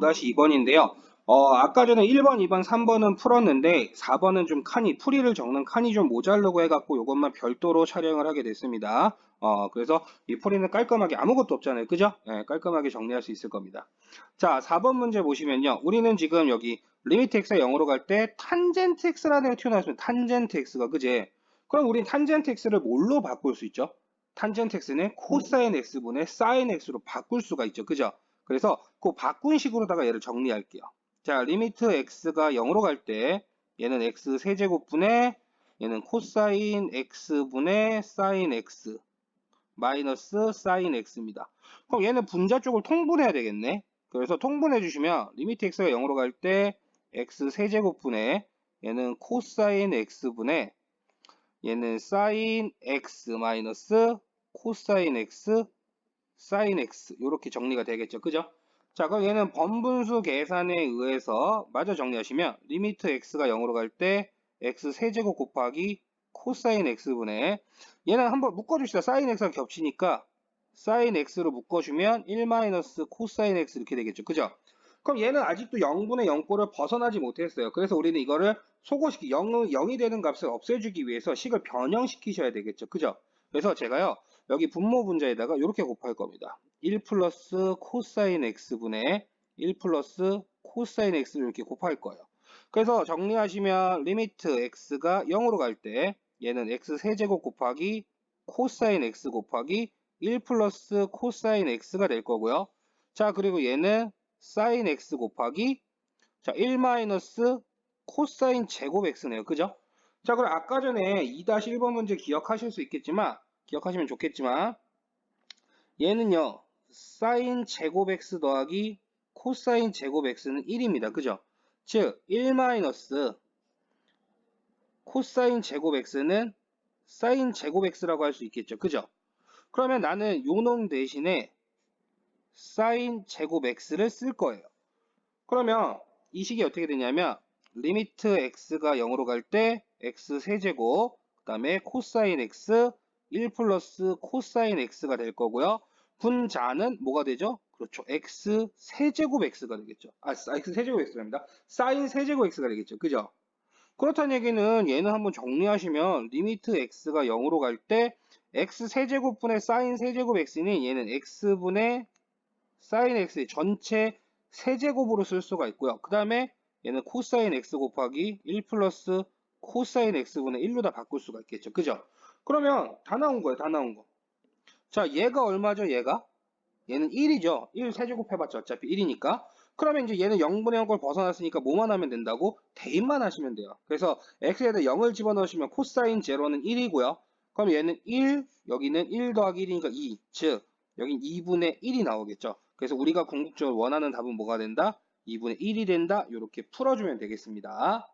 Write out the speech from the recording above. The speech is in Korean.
5-2번인데요. 어, 아까 전에 1번, 2번, 3번은 풀었는데 4번은 좀 칸이 풀이를 적는 칸이 좀 모자르고 해갖고 이것만 별도로 촬영을 하게 됐습니다. 어, 그래서 이 풀이는 깔끔하게 아무것도 없잖아요. 그죠? 예, 깔끔하게 정리할 수 있을 겁니다. 자, 4번 문제 보시면요. 우리는 지금 여기 리미트 x가 0으로 갈 때 탄젠트 x라는 게 튀어나왔으면 탄젠트 x가 그제? 그럼 우린 탄젠트 x를 뭘로 바꿀 수 있죠? 탄젠트 x는 코사인 x분의 사인 x로 바꿀 수가 있죠. 그죠? 그래서 그 바꾼 식으로다가 얘를 정리할게요. 자, 리미트 x가 0으로 갈 때 얘는 x 세제곱분의 얘는 코사인 x분의 사인 x 마이너스 사인 x입니다. 그럼 얘는 분자 쪽을 통분해야 되겠네. 그래서 통분해 주시면 리미트 x가 0으로 갈 때 x 세제곱분의 얘는 코사인 x분의 얘는 사인 x 마이너스 코사인 x 사인 x 이렇게 정리가 되겠죠. 그죠? 자, 그럼 얘는 번분수 계산에 의해서 마저 정리하시면 리미트 x가 0으로 갈 때 x 세제곱 곱하기 코사인 x분의 얘는 한번 묶어줍시다. 사인 x가 겹치니까 사인 x로 묶어주면 1 마이너스 코사인 x 이렇게 되겠죠. 그죠? 그럼 얘는 아직도 0분의 0꼴을 벗어나지 못했어요. 그래서 우리는 이거를 소거시키 0, 0이 되는 값을 없애주기 위해서 식을 변형시키셔야 되겠죠. 그죠? 그래서 제가요. 여기 분모 분자에다가 이렇게 곱할 겁니다. 1 플러스 코사인 x분의 1 플러스 코사인 x를 이렇게 곱할 거예요. 그래서 정리하시면 리미트 x가 0으로 갈 때 얘는 x 세제곱 곱하기 코사인 x 곱하기 1 플러스 코사인 x가 될 거고요. 자 그리고 얘는 사인 x 곱하기 자1 마이너스 코사인 제곱 x네요. 그죠? 자 그럼 아까 전에 2-1번 문제 기억하실 수 있겠지만 기억하시면 좋겠지만 얘는요 사인 제곱 x 더하기 코사인 제곱 x는 1입니다. 그죠? 즉 1 마이너스 코사인 제곱 x는 사인 제곱 x라고 할 수 있겠죠. 그죠? 그러면 나는 요놈 대신에 사인 제곱 x를 쓸 거예요. 그러면 이 식이 어떻게 되냐면 리미트 x가 0으로 갈 때 x 세제곱 그 다음에 코사인 x 1 플러스 코사인 x가 될 거고요. 분자는 뭐가 되죠? 그렇죠. x 세제곱 x가 되겠죠. 아, x 세제곱 x랍니다. 사인 세제곱 x가 되겠죠. 그죠? 그렇다는 얘기는 얘는 한번 정리하시면 리미트 x가 0으로 갈 때 x 세제곱분의 사인 세제곱 x는 얘는 x분의 사인 x의 전체 세제곱으로 쓸 수가 있고요. 그 다음에 얘는 코사인 x 곱하기 1 플러스 코사인 x분의 1로 다 바꿀 수가 있겠죠. 그죠? 그러면 다 나온 거예요. 다 나온 거. 자, 얘가 얼마죠? 얘가? 얘는 1이죠. 1 세제곱 해봤자 어차피 1이니까. 그러면 이제 얘는 0분의 0걸 벗어났으니까 뭐만 하면 된다고? 대입만 하시면 돼요. 그래서 x에다 0을 집어넣으시면 코사인 제로는 1이고요. 그럼 얘는 1, 여기는 1 더하기 1이니까 2. 즉, 여긴 2분의 1이 나오겠죠. 그래서 우리가 궁극적으로 원하는 답은 뭐가 된다? 2분의 1이 된다. 이렇게 풀어주면 되겠습니다.